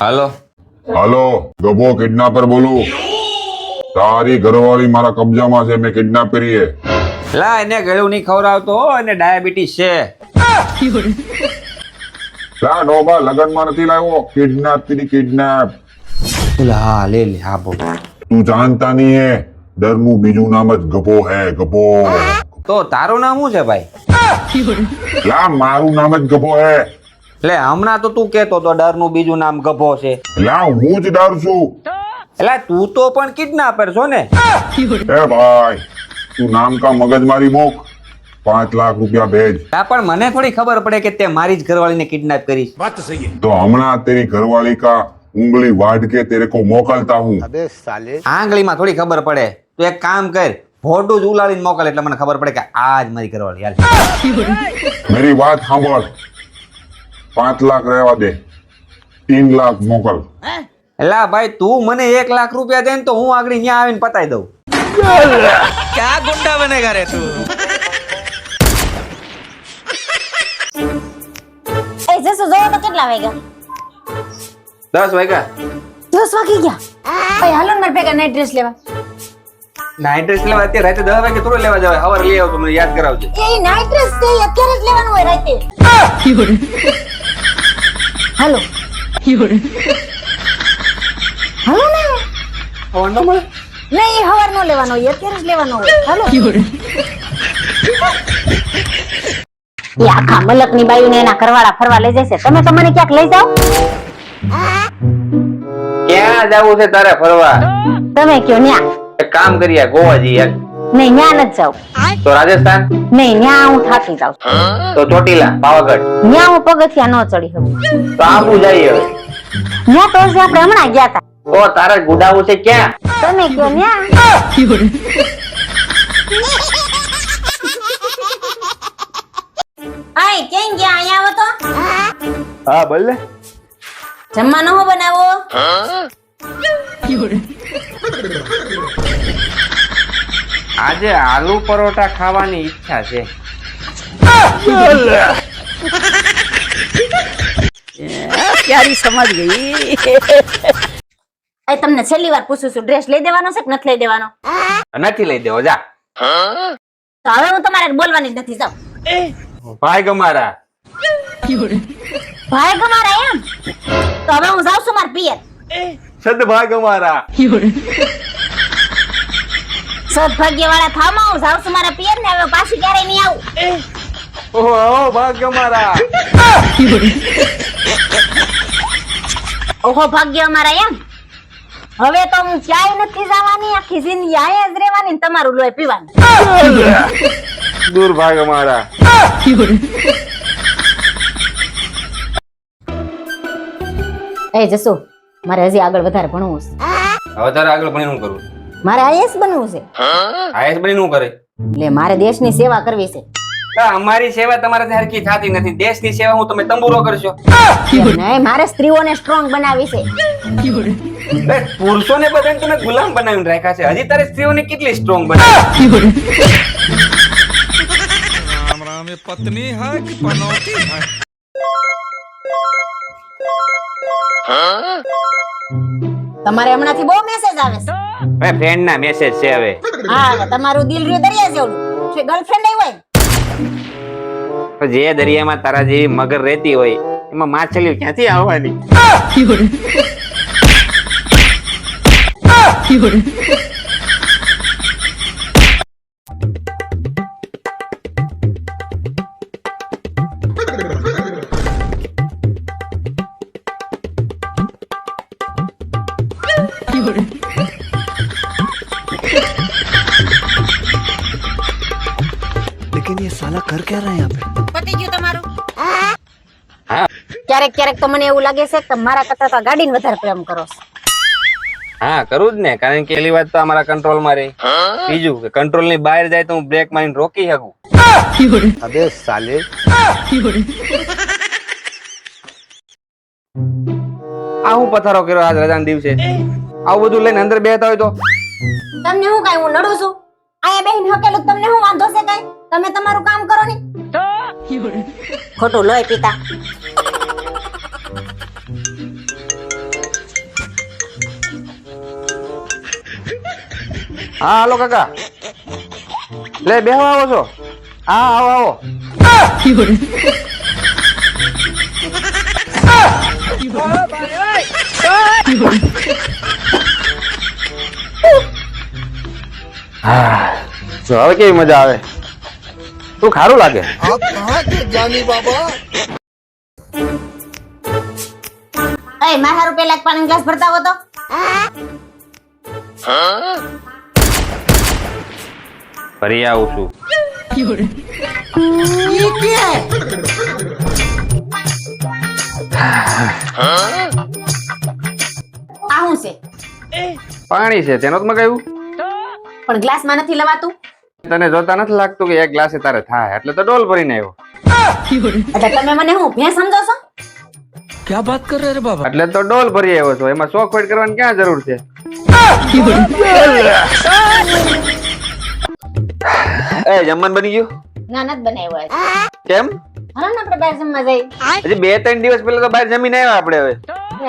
હાલો. હાલો Gabho kidnapper બોલું. તારી ઘરવાળી મારા કબજામાં છે મેં કિડનેપ કરી છે લા એને ગળું નહીં ખવડાવતો એને ડાયાબિટીસ છે. લા ડોબા લગનમાં નથી લાવ્યો. કિડનેપ કરી કિડનેપ લા લે લે હા બોલ. તું જાણતા નહીં હે. ડરનું બીજું નામ જ ગભો હે ગભો. તો તારું નામ શું છે ભાઈ? લા મારું નામ જ ગભો હે. એટલે હમણાં તો તું કેતો તો ડરનું બીજું નામ ગભો છે. લા હું જ ડર છું. એટલે તું તો પણ કિડનેપર છો ને. એ ભાઈ તું નામ કા મગજ મારી મોક. પાંચ લાખ રૂપિયા ભેજ. હા પણ મને થોડી ખબર પડે કે તે મારી જ ઘરવાળીને કિડનેપ કરી વાત સહી તો હમણાં તેરી ઘરવાળી કા ઉંગલી વાઢ કે તેરે કો મોકલતા હું. અબે સાલે. આંગળીમાં થોડી ખબર પડે. તું એક કામ કર ફોટો જ ઉલાળીને મોકલ એટલે મને ખબર પડે કે આ જ મારી ઘરવાળી હાલ. મારી વાત સાંભળ. પાંચ લાખ રહેવા દે. તીન લાખ મોકલ. એલા ભાઈ તું મને એક લાખ રૂપિયા દે ને તો હું આગળ ત્યાં આવીને પતાઈ દઉં. ક્યાં ગુંડા બનેગા રે તું? કેટલા વાગ્યા? દસ વાગ્યા? દસ વાગી ગયા? ભાઈ હાલો મારે ભેગા નાઈટ લેવા. નાઈટ લેવા? અત્યારે રાતે દસ વાગે થોડું લેવા જવાય. સવારે યાદ કરાવજે. નાઈટ ડ્રેસ અત્યારે હાલો. હાલો ને. નહીં એ હવાર નો લેવાનો હોય અત્યારે જ લેવાનો હોય. હાલો. એ આખા મલકની બાયુ ને એના કરવાળા ફરવા લઈ જશે. તમે તો મને ક્યાંક લઈ જાઓ. ક્યાં જવું છે તારે ફરવા? તમે કયો ન્યા? એક કામ કરીએ ગોવા જઈએ. નહીં ન્યા નથી જાવ તો રાજસ્થાન? નહીં ન્યા હું થાકી જાઉં તો ચોટીલા પાવાગઢ? ન્યા હું પગથિયા ન ચડી શકું. તો આબુ જઈએ હવે. ન્યા તો આપણે હમણાં ગયા હતા તો તારે ગુડાવું છે ક્યાં? તમે કયો ન્યા. આય કેમ ગયા? અહીંયા આવો તો. હા બોલ જમવાનો હો બનાવો? આજે આલુ પરોઠા ખાવાની ઈચ્છા છે. ક્યારી સમજ ગઈ. એ તમને છેલ્લી વાર પૂછું છું ડ્રેસ લઈ દેવાનો છે કે નથી લઈ દેવાનો? નથી લઈ દેવો જા. તો હવે હું તમારે બોલવાની નથી જાઉં ભાઈ ગમારા. ભાઈ ગમારા એમ? તો હવે હું જાઉં છું મારા પિયર. સદ ભાઈ ગમારા. સદભાગ્ય વાળા થામા હું જાઉં છું મારા પિયર ને હવે પાછી ક્યારે નહીં આવું? ઓહો ભાગ્ય મારા ઓહો ભાગ્ય મારા એમ? હવે તો હું ચાય નથી જવાની આખી જિંદગી આયા જ રહેવાની તમારું લોહી પીવાનું. દૂર ભાગ ગમારા એ જસુ મારે હજી આગળ વધારે ભણવું છે. વધારે આગળ ભણી શું કરવું મારે આઈએસ બનવું છે. આઈએસ બની નું કરે? એટલે મારે દેશની સેવા કરવી છે. અમારી સેવા તમારે હરકી થતી નથી. દેશની સેવા હું તમે તંબુરો કરશો. નહીં મારે સ્ત્રીઓને સ્ટ્રોંગ બનાવી છે. પુરુષોને બધાને તમે ગુલામ બનાવીને રાખ્યા છે. હજી તારે સ્ત્રીઓને કેટલી સ્ટ્રોંગ બનાવી? રામ રામ પત્ની હે કે પનોતી હે તમારે હમણાંથી બહુ મેસેજ આવે છે. હવે ફ્રેન્ડ ના મેસેજ છે હવે. હા તમારું દિલ રહ્યું દરિયા જેવડું. ગર્લફ્રેન્ડ નહીં હોય? જે દરિયામાં તારા જેવી મગર રહેતી હોય એમાં માછલીઓ ક્યાંથી આવવાની? लेकिन ये साला कर क्या रहा है यहाँ पे પતી ગયું તમારું હા ક્યારેક ક્યારેક તો મને એવું લાગે છે કે મારા કરતા તો આ ગાડીને વધારે પ્રેમ કરો છો હા કરું જ ને કારણ કે પેલી વાત તો અમારા કંટ્રોલ માં રહી બીજું કે કંટ્રોલ ની બહાર જાય તો હું બ્રેક મારીને રોકી શકું अबे साले આ હું પથારો કર્યો આજ રજાના દિવસે આવું બધું લઈને અંદર બેહતા હોય તો તમને હું કાઈ હું નડું છું? આયા બેહીન હકેલું તમને હું વાંધો છે કાઈ? તમે તમારું કામ કરો ને. ખોટું લોય પીતા. હા હાલો કાકા. લે બેહવા આવો છો. હા આવો આવો. હા. જો હવે કેવી મજા આવે? તું ખારું લાગે? એ મારા હારું પેલા એક પાણી ગ્લાસ ભરતા હો તો. ફરી આવું છું. આ શું છે? પાણી છે તેનો તમે મગાવ્યું? પણ ગ્લાસમાં નથી લવાતું? તને જોતા નથી લાગતું કે એક ગ્લાસે તારે થાય એટલે તો ડોલ ભરીને આવ્યો. એટલે તમે મને હું ભેં સમજો છો? ક્યાં વાત કરે રે બાબા? એટલે તો ડોલ ભરી આવ્યો છો એમાં શોખ ખોટ કરવાની ક્યાં જરૂર છે? એ જમવાનું બની ગયું? ના નથી બનાવ્યો કેમ? હલો આપણે બહાર જમવા જઈ હજી બે ત્રણ દિવસ પહેલા તો બહાર જમીને આવ્યા આપણે હવે.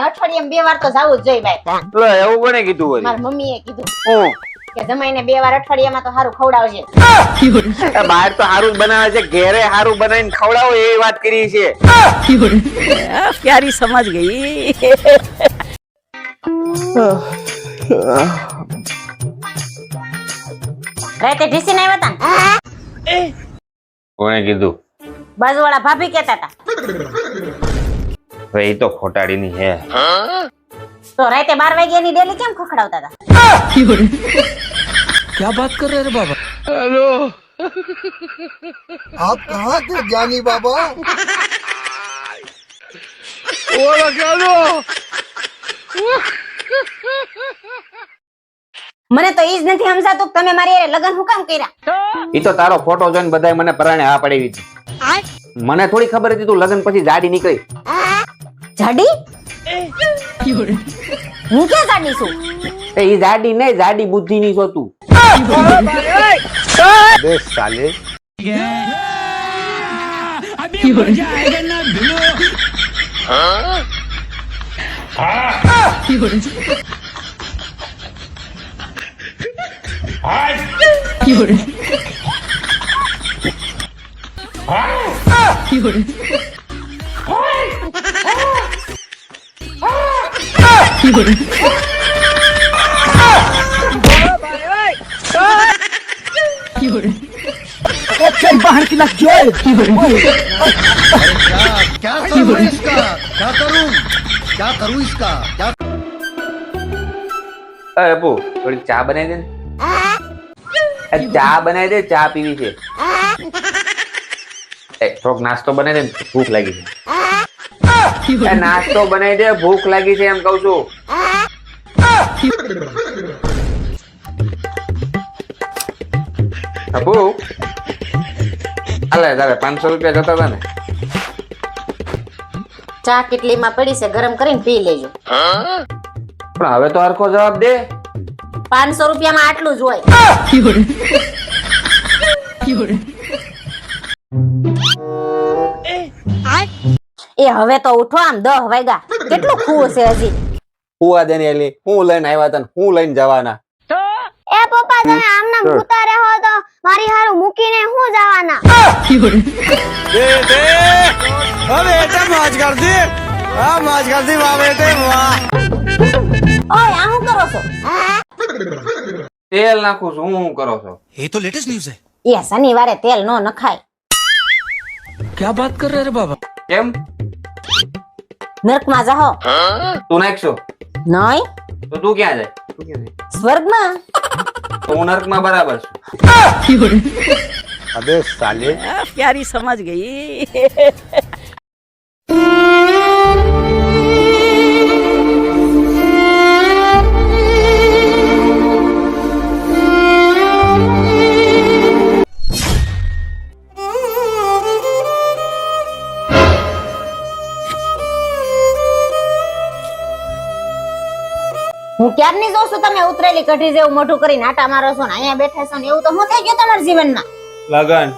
અઠવાડિયામાં બે વાર તો જવું જ જોઈએ ભાઈ. એવું કોને કીધું મારી મમ્મીએ કીધું. કે જમાઈને બે વાર અઠવાડિયામાં તો સારું ખવડાવજે. બહાર તો સારું બનાવે છે. ઘેરે સારું બનાવીને ખવડાવો એ વાત કરી છે. ક્યારી સમજ ગઈ. રાતે ઢીસી નહીં વતા કોણે કીધું? બાજુવાળા ભાભી કેતા હતા એ તો ખોટાડી ખોટાડીની હે તો રાતે બાર વાગ્યાની ડેલી કેમ ખખડાવતા હતા क्या बात कर रहे रे बाबा आप कहाँ थे ज्ञानी बाबा મને તો ઈ જ નથી સમજાતું કે તમે મારી હારે લગ્ન હું કામ કર્યા એ તો તારો ફોટો જોઈને બધાય મને પરાણે હા પડી દીધી મને થોડી ખબર હતી તું લગ્ન પછી જાડી નીકળી જાડી હું ક્યાં જાડી છું એ ઈ જાડી નહીં જાડી બુદ્ધિ ની છો તું અબે સાલે क्या करूँ इसका क्या करूँ क्या करूँ इसका क्या એ અપુ થોડી ચા બનાવી દે ને એ ચા બનાવી દે ચા પીવી છે એ થોડોક નાસ્તો બનાવી દે ને ભૂખ લાગી છે એ નાસ્તો બનાવી દે ભૂખ લાગી છે એમ કઉ છું અપુ અલે તારે પાંચસો રૂપિયા જતા હતા ને ચા કેટલીમાં પડી છે ગરમ કરીને પી લેજો પણ હવે તો હરખો જવાબ દે. પાંચસો રૂપિયામાં આટલું જ હોય. એ હવે તો ઉઠો આમ દહ વાગ્યા. કેટલું ખુશ છે હજી. હુવા દે ને એલી હું લઈને આવ્યા તને હું લઈને જવાના. એ પપ્પા તમે આમના ભૂતા રહો તો. મારી હારું મૂકીને હું જવાના? દે દે હવે એતે માજ કર દે માજ કર વાવે તે વાહ ઓય આ હું કરો છો? તેલ નાખું છું હું કરો છો? એ તો લેટેસ્ટ ન્યૂઝ હે એ શનિવારે તેલ નો નખાય. ક્યાં વાત કર રહે બાબા? કેમ? નર્કમાં જાહો. તું નાખશો? નહીં તો તું ક્યાં જાય? સ્વર્ગમાં? તો હું નર્કમાં બરાબર છું. અબે સાલે. ક્યારી સમજ ગઈ. હું ક્યારની જોઉં છું તમે ઉતરેલી કઢી જેવું મોઢું કરીને આટા મારો છો ને? અહીંયા બેઠા છો ને એવું તો હું થઈ ગયું તમારા જીવનમાં? લગન.